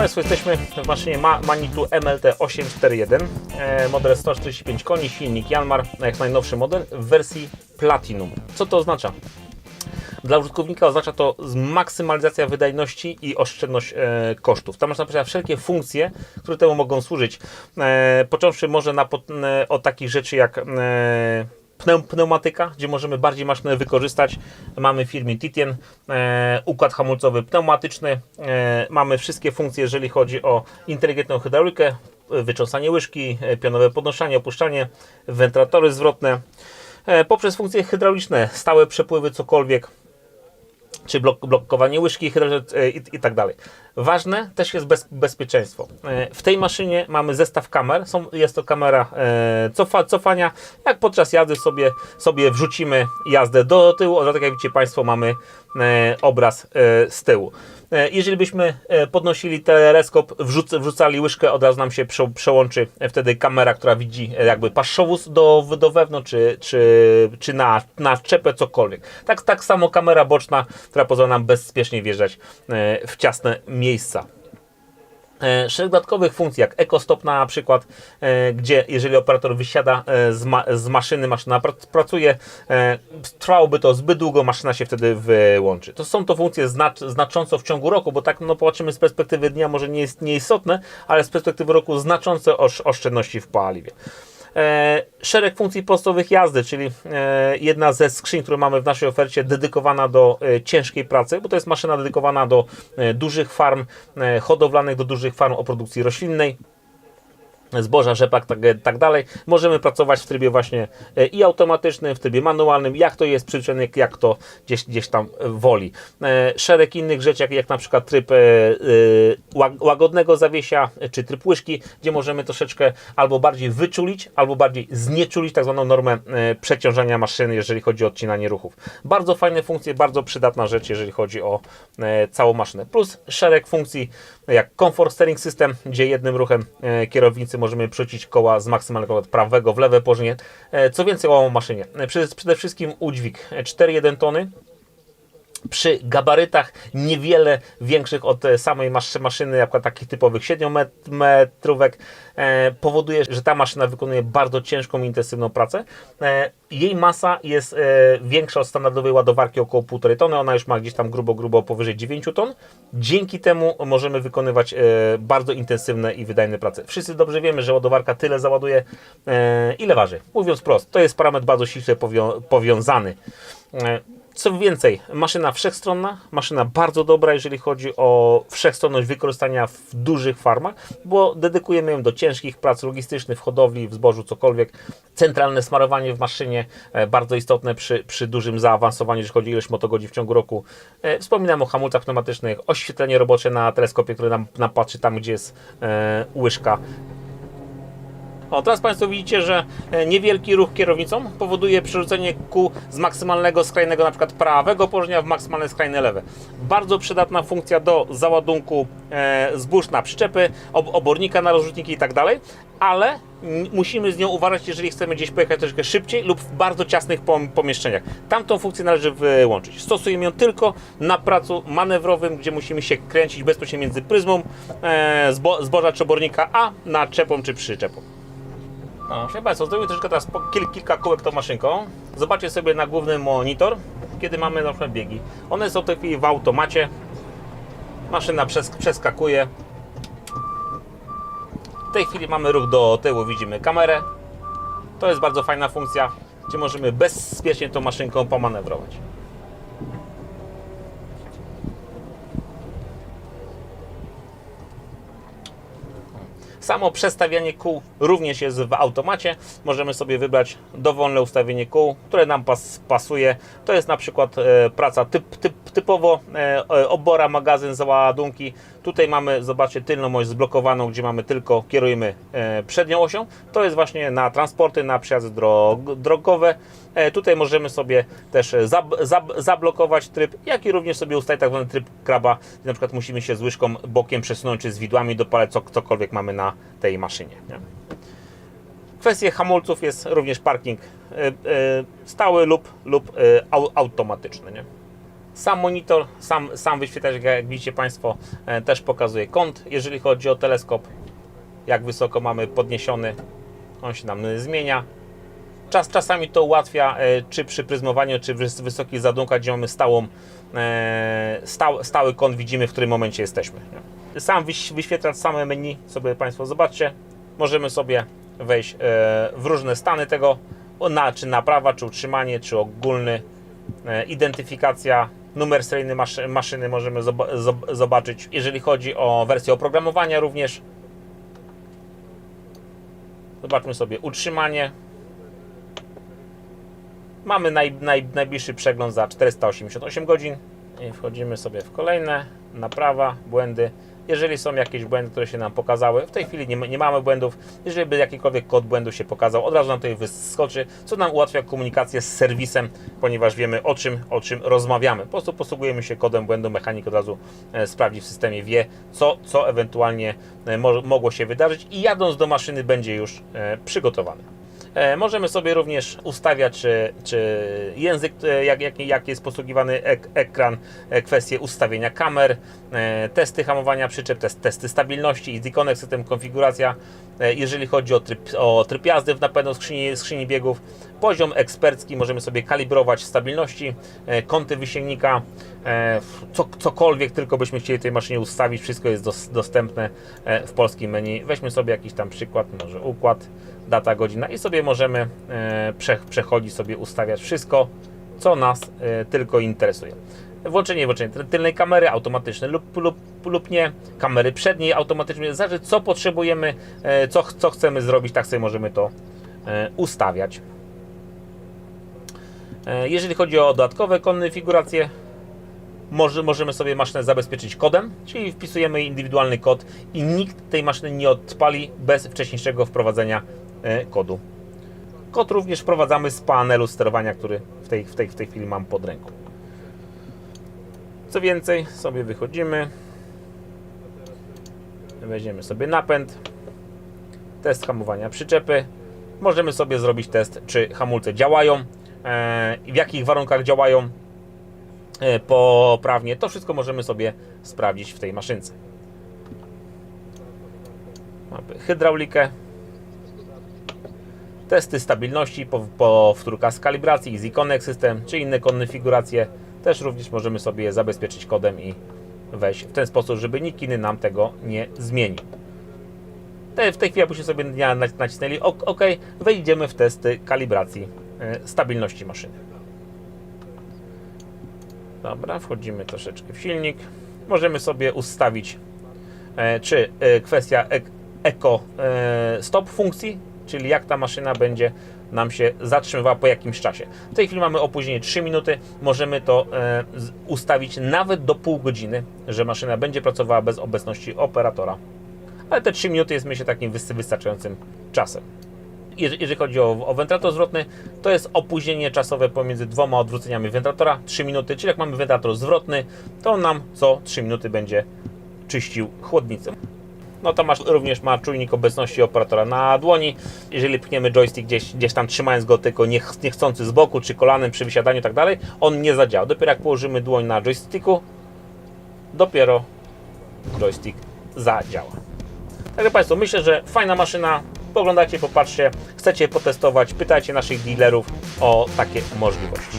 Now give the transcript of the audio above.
Państwo, jesteśmy w maszynie Ma- Manitou MLT 841, e, model 145 koni, silnik Yanmar, jak najnowszy model w wersji Platinum. Co to oznacza? Dla użytkownika oznacza to maksymalizacja wydajności i oszczędność e, kosztów. Ta maszyna posiada wszelkie funkcje, które temu mogą służyć. E, począwszy może na, e, od takich rzeczy jak e, pneumatyka, gdzie możemy bardziej maszynę wykorzystać. Mamy w firmie Titien e, układ hamulcowy pneumatyczny. E, mamy wszystkie funkcje, jeżeli chodzi o inteligentną hydraulikę, wycząsanie łyżki, e, pionowe podnoszenie, opuszczanie, wentylatory zwrotne. E, poprzez funkcje hydrauliczne, stałe przepływy, cokolwiek, czy blok, blokowanie łyżki e, i, i tak dalej. Ważne też jest bez, bezpieczeństwo. E, W tej maszynie mamy zestaw kamer. Są, jest to kamera e, cofa, cofania. Jak podczas jazdy sobie, sobie wrzucimy jazdę do tyłu, o, tak jak widzicie Państwo mamy obraz z tyłu. E, Jeżeli byśmy e, podnosili teleskop, wrzuc, wrzucali łyżkę, od razu nam się prze, przełączy e, wtedy kamera, która widzi jakby paszowóz do, do wewnątrz, czy, czy, czy na, na czepę, cokolwiek. Tak, tak samo kamera boczna, która pozwala nam bezpiecznie wjeżdżać w ciasne miejsca. E, Szereg dodatkowych funkcji, jak EcoStop na przykład, e, gdzie jeżeli operator wysiada e, z, ma, z maszyny, maszyna pr pracuje, trwałoby to zbyt długo, maszyna się wtedy wyłączy. To są to funkcje znacz znacząco w ciągu roku, bo tak no, popatrzymy z perspektywy dnia, może nie jest nieistotne, ale z perspektywy roku znaczące osz oszczędności w paliwie. E, szereg funkcji podstawowych jazdy, czyli e, jedna ze skrzyń, które mamy w naszej ofercie, dedykowana do e, ciężkiej pracy, bo to jest maszyna dedykowana do dużych farm hodowlanych, do dużych farm o produkcji roślinnej zboża, rzepak, tak, tak dalej. Możemy pracować w trybie właśnie e, i automatycznym, w trybie manualnym, jak to jest przyzwyczajony, jak to gdzieś, gdzieś tam e, woli. E, Szereg innych rzeczy, jak, jak na przykład tryb ła- łagodnego zawiesia, czy tryb łyżki, gdzie możemy troszeczkę albo bardziej wyczulić, albo bardziej znieczulić tak zwaną normę przeciążania maszyny, jeżeli chodzi o odcinanie ruchów. Bardzo fajne funkcje, bardzo przydatna rzecz, jeżeli chodzi o całą maszynę. Plus szereg funkcji, jak Comfort Steering System, gdzie jednym ruchem kierownicy możemy przerzucić koła z maksymalnego od prawego w lewe położenie. E, Co więcej o maszynie. E, Przede, wszystkim udźwig e, 4,1 tony. Przy gabarytach niewiele większych od e, samej masz- maszyny, jak takich typowych 7-metrówek, e, powoduje, że ta maszyna wykonuje bardzo ciężką intensywną pracę. E, jej masa jest e, większa od standardowej ładowarki, około 1,5 tony. Ona już ma gdzieś tam grubo, grubo powyżej 9 ton. Dzięki temu możemy wykonywać e, bardzo intensywne i wydajne prace. Wszyscy dobrze wiemy, że ładowarka tyle załaduje, e, ile waży. Mówiąc prosto, to jest parametr bardzo ściśle powią- powiązany. E, co więcej, maszyna wszechstronna, maszyna bardzo dobra, jeżeli chodzi o wszechstronność wykorzystania w dużych farmach, bo dedykujemy ją do ciężkich prac logistycznych, w hodowli, w zbożu, cokolwiek. Centralne smarowanie w maszynie, e, bardzo istotne przy, przy dużym zaawansowaniu, jeżeli chodzi o ilość motogodzin w ciągu roku. E, Wspominam o hamulcach pneumatycznych, oświetlenie robocze na teleskopie, które nam, nam patrzy tam, gdzie jest e, łyżka. O, teraz Państwo widzicie, że e, niewielki ruch kierownicą powoduje przerzucenie kół z maksymalnego skrajnego, na przykład prawego położenia w maksymalne skrajne lewe. Bardzo przydatna funkcja do załadunku e, zbóż na przyczepy, ob obornika na rozrzutniki i tak dalej, ale musimy z nią uważać, jeżeli chcemy gdzieś pojechać troszkę szybciej lub w bardzo ciasnych pom pomieszczeniach. Tamtą funkcję należy wyłączyć. Stosujemy ją tylko na pracu manewrowym, gdzie musimy się kręcić bezpośrednio między pryzmą e, zbo zboża czy obornika, a naczepą czy przyczepą. No, proszę Państwa, zrobię troszkę teraz kil, kilka kółek tą maszynką. Zobaczcie sobie na główny monitor, kiedy mamy na przykład biegi. One są w tej chwili w automacie. Maszyna przes przeskakuje. W tej chwili mamy ruch do tyłu, widzimy kamerę. To jest bardzo fajna funkcja, gdzie możemy bezpiecznie tą maszynką pomanewrować. Samo przestawianie kół również jest w automacie. Możemy sobie wybrać dowolne ustawienie kół, które nam pas, pasuje. To jest na przykład e, praca typ, typ, typowo e, e, obora, magazyn, załadunki. Tutaj mamy, zobaczcie, tylną oś zblokowaną, gdzie mamy tylko, kierujemy e, przednią osią. To jest właśnie na transporty, na przejazdy drog, drogowe. E, tutaj możemy sobie też e, zab, zab, zablokować tryb, jak i również sobie ustawić tak zwany tryb kraba, na przykład musimy się z łyżką bokiem przesunąć, czy z widłami dopalać, co, cokolwiek mamy na tej maszynie. Nie? Kwestie hamulców jest również parking e, stały lub, lub au, automatyczny. Nie? Sam monitor, sam, sam wyświetlacz, jak- widzicie Państwo, też pokazuje kąt. Jeżeli chodzi o teleskop, jak wysoko mamy podniesiony, on się nam zmienia. Czas, czasami to ułatwia, e, czy przy pryzmowaniu, czy wysokich zadunkach, gdzie mamy stałą, e, stał, stały kąt, widzimy w którym momencie jesteśmy. Sam wyś- wyświetlacz, same menu, sobie Państwo zobaczcie. Możemy sobie wejść e, w różne stany tego, na, czy naprawa, czy utrzymanie, czy ogólny, identyfikacja, numer seryjny maszy, maszyny możemy zob- zob- zobaczyć. Jeżeli chodzi o wersję oprogramowania również, zobaczmy sobie utrzymanie. Mamy naj, naj, najbliższy przegląd za 488 godzin. I wchodzimy sobie w kolejne, naprawa, błędy. Jeżeli są jakieś błędy, które się nam pokazały, w tej chwili nie, nie mamy błędów. Jeżeli by jakikolwiek kod błędu się pokazał, od razu nam tutaj wyskoczy, co nam ułatwia komunikację z serwisem, ponieważ wiemy o czym, o czym rozmawiamy. Po prostu posługujemy się kodem błędu, mechanik od razu e, sprawdzi w systemie, wie co, co ewentualnie e, mo, mogło się wydarzyć i jadąc do maszyny będzie już e, przygotowany. E, Możemy sobie również ustawiać, czy, czy język, e, jak, jak, jak jest posługiwany ek, ekran, e, kwestie ustawienia kamer, e, testy hamowania przyczep, test, testy stabilności, Easy Connect, system konfiguracja. E, Jeżeli chodzi o tryb, o tryb jazdy w napędu skrzyni, skrzyni biegów, poziom ekspercki, możemy sobie kalibrować stabilności, e, kąty wysięgnika, e, co, cokolwiek tylko byśmy chcieli tej maszynie ustawić, wszystko jest dos, dostępne e, w polskim menu. Weźmy sobie jakiś tam przykład, może układ, data, godzina i sobie możemy e, prze, przechodzić, sobie ustawiać wszystko, co nas e, tylko interesuje. Włączenie, włączenie ty- tylnej kamery automatyczne lub, lub, lub nie, kamery przedniej automatyczne, zależy co potrzebujemy, e, co, co chcemy zrobić, tak sobie możemy to ustawiać. Jeżeli chodzi o dodatkowe konfiguracje, może, możemy sobie maszynę zabezpieczyć kodem, czyli wpisujemy indywidualny kod i nikt tej maszyny nie odpali bez wcześniejszego wprowadzenia kodu. Kod również wprowadzamy z panelu sterowania, który w tej, w tej, w tej chwili mam pod ręką. Co więcej, sobie wychodzimy, weźmiemy sobie napęd, test hamowania przyczepy. Możemy sobie zrobić test, czy hamulce działają e, i w jakich warunkach działają e, poprawnie. To wszystko możemy sobie sprawdzić w tej maszynce. Mamy hydraulikę, testy stabilności, po- powtórka z kalibracji, Easy Connect System, czy inne konfiguracje. Też również możemy sobie je zabezpieczyć kodem i wejść w ten sposób, żeby nikt inny nam tego nie zmienił. W tej chwili, jakbyśmy sobie na- na- nacisnęli OK, wejdziemy w testy kalibracji e, stabilności maszyny. Dobra, wchodzimy troszeczkę w silnik. Możemy sobie ustawić, e, czy e, kwestia ek- Eco e, Stop funkcji, czyli jak ta maszyna będzie nam się zatrzymywała po jakimś czasie. W tej chwili mamy opóźnienie 3 minuty. Możemy to e, ustawić nawet do pół godziny, że maszyna będzie pracowała bez obecności operatora. Ale te 3 minuty jest myślę takim wys- wystarczającym czasem. Jeżeli chodzi o, o wentylator zwrotny, to jest opóźnienie czasowe pomiędzy dwoma odwróceniami wentylatora 3 minuty, czyli jak mamy wentylator zwrotny, to on nam co 3 minuty będzie czyścił chłodnicę. No to masz, również ma czujnik obecności operatora na dłoni. Jeżeli pchniemy joystick gdzieś, gdzieś tam trzymając go tylko niech, niechcący z boku, czy kolanem przy wysiadaniu i tak dalej, on nie zadziała. Dopiero jak położymy dłoń na joysticku, dopiero joystick zadziała. Także Państwo, myślę, że fajna maszyna. Poglądajcie, popatrzcie, chcecie potestować, pytajcie naszych dealerów o takie możliwości.